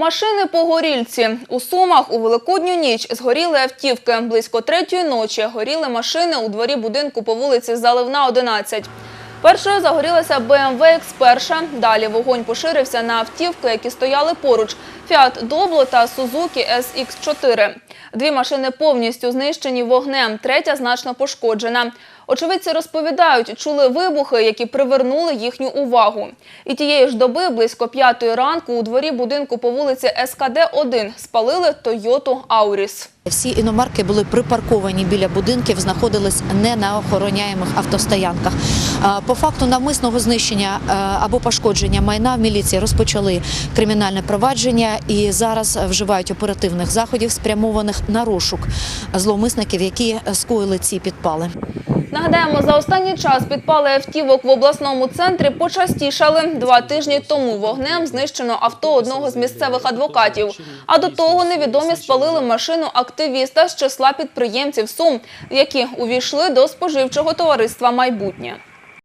Машини по горільці. У Сумах у Великодню ніч згоріли автівки. Близько третьої ночі горіли машини у дворі будинку по вулиці Заливна, 11. Першою загорілася BMW X1. Далі вогонь поширився на автівки, які стояли поруч – Фіат Добло та Сузукі SX4. Дві машини повністю знищені вогнем, третя значно пошкоджена. Очевидці розповідають, чули вибухи, які привернули їхню увагу. І тієї ж доби, близько п'ятої ранку, у дворі будинку по вулиці СКД-1 спалили Тойоту Ауріс. Всі іномарки були припарковані біля будинків, знаходились не на охороняємих автостоянках. По факту навмисного знищення або пошкодження майна в міліції розпочали кримінальне провадження і зараз вживають оперативних заходів, спрямованих на розшук зловмисників, які скоїли ці підпали. Нагадаємо, за останній час підпали автівок в обласному центрі почастішали. Два тижні тому вогнем знищено авто одного з місцевих адвокатів. А до того невідомі спалили машину активіста з числа підприємців Сум, які увійшли до споживчого товариства «Майбутнє».